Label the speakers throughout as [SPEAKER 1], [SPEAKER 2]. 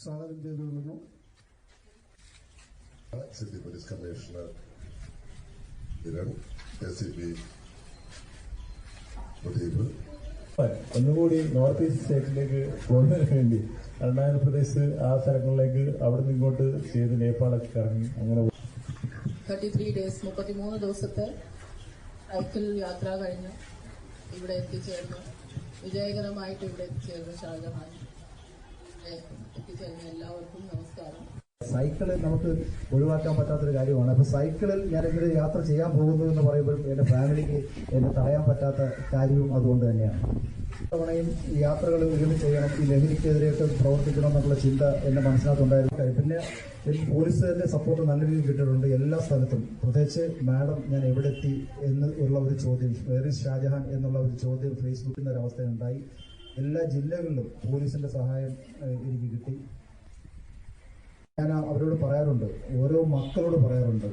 [SPEAKER 1] സ്വാഗതം ചെയ്തുകൊള്ളുന്നു.
[SPEAKER 2] City police commissioner Kiran S C Pradeep.
[SPEAKER 3] ഒന്നുകൂടി north east സ്റ്റേറ്റിലേക്ക് പോകുന്നതിന് വേണ്ടി അരുണാചൽ പ്രദേശ് ആ സ്ഥലങ്ങളിലേക്ക് അവിടെ നിന്ന് ഇങ്ങോട്ട് ചെയ്ത് നേപ്പാളൊക്കെ കറങ്ങി. അങ്ങനെ.
[SPEAKER 4] തേർട്ടി ത്രീ ഡേയ്സ് മുപ്പത്തിമൂന്ന് ദിവസത്തെ സൈക്കിൾ യാത്ര കഴിഞ്ഞ് ഇവിടെ എത്തിച്ചേർന്നു. വിജയകരമായിട്ട് ഇവിടെ ചേർന്ന ഷാജഹാൻ എത്തിച്ചേർന്ന എല്ലാവർക്കും നമസ്കാരം.
[SPEAKER 5] സൈക്കിളിൽ നമുക്ക് ഒഴിവാക്കാൻ പറ്റാത്തൊരു കാര്യമാണ്. അപ്പൊ സൈക്കിളിൽ ഞാൻ ഇങ്ങനെ യാത്ര ചെയ്യാൻ പോകുന്നു എന്ന് പറയുമ്പോൾ എന്റെ ഫാമിലിക്ക് എന്നെ തടയാൻ പറ്റാത്ത കാര്യവും അതുകൊണ്ട് തന്നെയാണ്. തവണയും യാത്രകൾ ഒരുമിച്ച് ചെയ്യണം. ഈ ലഹരിക്കെതിരെയൊക്കെ പ്രവർത്തിക്കണം എന്നുള്ള ചിന്ത എന്റെ മനസ്സിനകത്തുണ്ടായിരുന്നു. പിന്നെ എനിക്ക് പോലീസുകാരുടെ സപ്പോർട്ട് നല്ല രീതിയിൽ കിട്ടിയിട്ടുണ്ട് എല്ലാ സ്ഥലത്തും. പ്രത്യേകിച്ച് മാഡം ഞാൻ എവിടെ എത്തി എന്ന് ഉള്ള ഒരു ചോദ്യം വേറെ ഷാജഹാൻ? എന്നുള്ള ഒരു ചോദ്യം ഫേസ്ബുക്കിൽ നിന്ന് ഒരു അവസ്ഥയുണ്ടായി എല്ലാ ജില്ലകളിലും പോലീസിന്റെ സഹായം എനിക്ക് കിട്ടി. ഞാൻ അവരോട് പറയാറുണ്ട് ഓരോ മക്കളോട് പറയാറുണ്ട്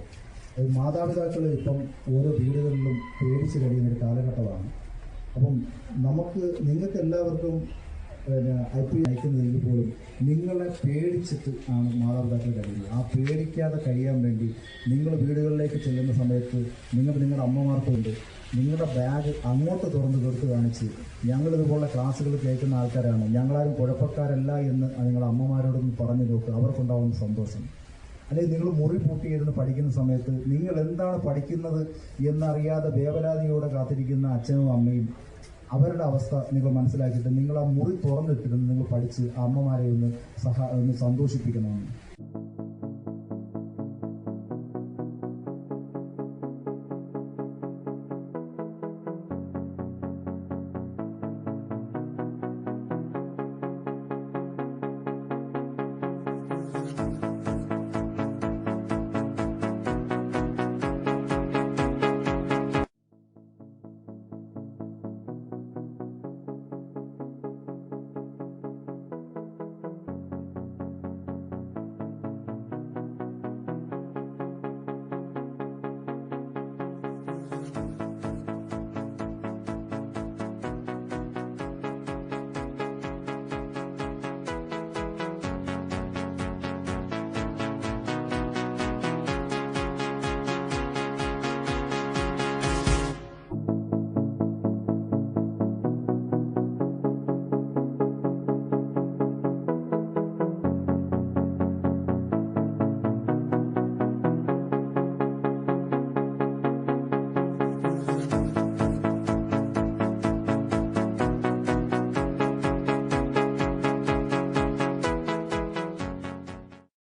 [SPEAKER 5] മാതാപിതാക്കൾ ഇപ്പം ഓരോ വീടുകളിലും പേടിച്ച് കഴിയുന്ന ഒരു കാലഘട്ടമാണ്. അപ്പം നമുക്ക് നിങ്ങൾക്ക് എല്ലാവർക്കും പിന്നെ ഐ പി അയക്കുന്നതെങ്കിൽ പോലും നിങ്ങളെ പേടിച്ചിട്ട് ആണ് മാതാപിതാക്കൾ കഴിയുന്നത് ആ പേടിക്കാതെ കഴിയാൻ വേണ്ടി നിങ്ങൾ വീടുകളിലേക്ക് ചെല്ലുന്ന സമയത്ത് നിങ്ങൾ നിങ്ങളുടെ അമ്മമാർക്കുണ്ട് നിങ്ങളുടെ ബാഗ് അങ്ങോട്ട് തുറന്ന് കൊടുത്ത് കാണിച്ച് ഞങ്ങളിതുപോലെ ക്ലാസ്സുകൾ കേൾക്കുന്ന ആൾക്കാരാണ്. ഞങ്ങളാരും കുഴപ്പക്കാരല്ല എന്ന് നിങ്ങളുടെ അമ്മമാരോടൊന്ന് പറഞ്ഞു നോക്കുക അവർക്കുണ്ടാവുന്ന സന്തോഷം. അല്ലെങ്കിൽ നിങ്ങൾ മുറി പൂട്ടിയിരുന്ന് പഠിക്കുന്ന സമയത്ത് നിങ്ങൾ എന്താണ് പഠിക്കുന്നത് എന്നറിയാതെ വേവലാതിയോടെ കാത്തിരിക്കുന്ന അച്ഛനും അമ്മയും അവരുടെ അവസ്ഥ നിങ്ങൾ മനസ്സിലാക്കിയിട്ട് നിങ്ങൾ ആ മുറി തുറന്നിട്ടിരുന്ന് നിങ്ങൾ പഠിച്ച് അമ്മമാരെ ഒന്ന് സഹ ഒന്ന് സന്തോഷിപ്പിക്കണമെന്ന്.